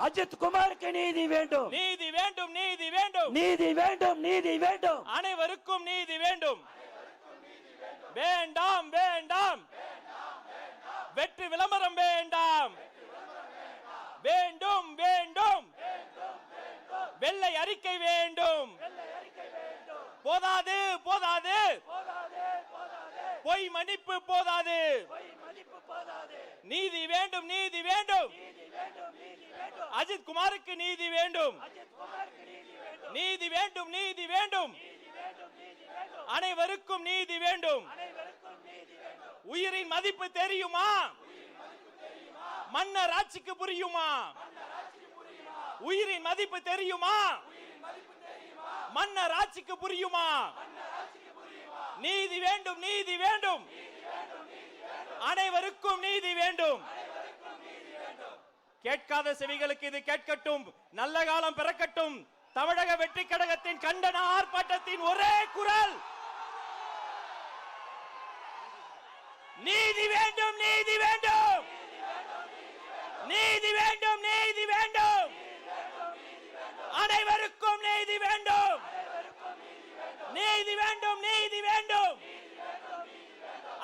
அஜித் குமாருக்கு நீதி வேண்டும். நீதி வேண்டும் நீதி வேண்டும். நீதி வேண்டும் நீதி வேண்டும். அனைவருக்கும் நீதி வேண்டும். வேண்டாம் வேண்டாம். வெற்றி விளம்பரம் வேண்டாம். வேண்டும் வேண்டும். வெள்ளை அறிக்கை வேண்டும். போதாது போதாது. பொய் மன்னிப்பு போதாது. நீதி வேண்டும் நீதி வேண்டும். அஜித் குமாருக்கு நீதி வேண்டும். நீதி வேண்டும். நீதி வேண்டும் அனைவருக்கும் நீதி வேண்டும். உயிரின் மதிப்பு தெரியுமா? மன்னர் ஆட்சிக்கு புரியுமா? உயிரின் மதிப்பு தெரியுமா? மன்னர் ஆட்சிக்கு புரியுமா? நீதி வேண்டும் நீதி வேண்டும். அனைவருக்கும் நீதி வேண்டும். கேட்காத செவிகளுக்கு இது கேட்கட்டும். நல்ல காலம் பிறக்கட்டும். தமிழக வெற்றி கழகத்தின் கண்டன ஆர்ப்பாட்டத்தின் ஒரே குரல். நீதி வேண்டும் நீதி வேண்டும். நீதி வேண்டும் நீதி வேண்டும். அனைவருக்கும் நீ வேண்டும் நீதி வேண்டும் நீதி வேண்டும்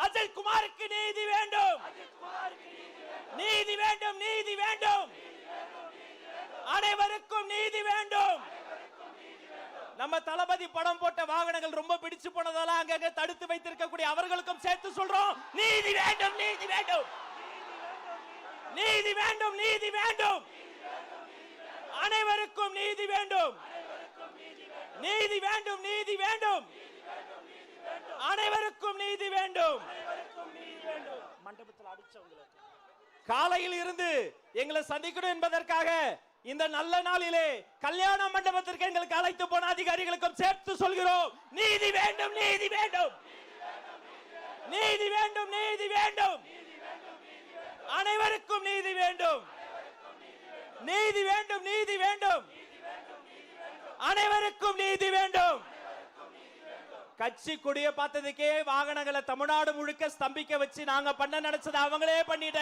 அஜய் குமாருக்கு நீதி வேண்டும். நீதி வேண்டும் நீதி வேண்டும். அனைவருக்கும் நீதி வேண்டும். நம்ம தளபதி படம் போட்ட வாகனங்கள் ரொம்ப பிடிச்சு போனதால அங்கங்க தடுத்து வைத்திருக்கக்கூடிய அவர்களுக்கும் சேர்த்து சொல்றோம். நீதி வேண்டும் நீதி வேண்டும். நீதி வேண்டும் நீதி வேண்டும். அனைவருக்கும் நீதி வேண்டும். நீதி வேண்டும் நீதி வேண்டும் அனைவருக்கும் நீதி வேண்டும் மண்டபத்தில் அடிச்சவங்களுக்கு காலையில் இருந்து எங்களை சந்திக்கணும் என்பதற்காக இந்த நல்ல நாளிலே கல்யாண மண்டபத்திற்கு எங்களுக்கு அழைத்து போன அதிகாரிகளுக்கும் சேர்த்து சொல்கிறோம். நீதி வேண்டும் நீதி வேண்டும். நீதி வேண்டும் நீதி வேண்டும். அனைவருக்கும் நீதி வேண்டும். நீதி வேண்டும் நீதி வேண்டும். அனைவருக்கும் நீதி வேண்டும். கட்சி கொடிய பார்த்ததுக்கே வாகனங்களை தமிழ்நாடு முழுக்க ஸ்தம்பிக்க வச்சு நாங்க பண்ண நினைச்சது அவங்களே பண்ணிட்ட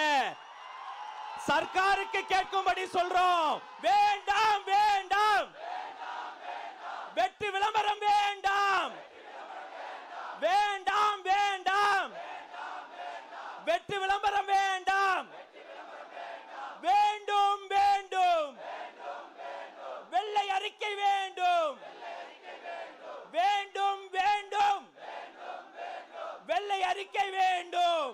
சர்க்காருக்கு கேட்கும்படி சொல்றோம். வேண்டாம் வேண்டாம் அறிக்கை வேண்டும்.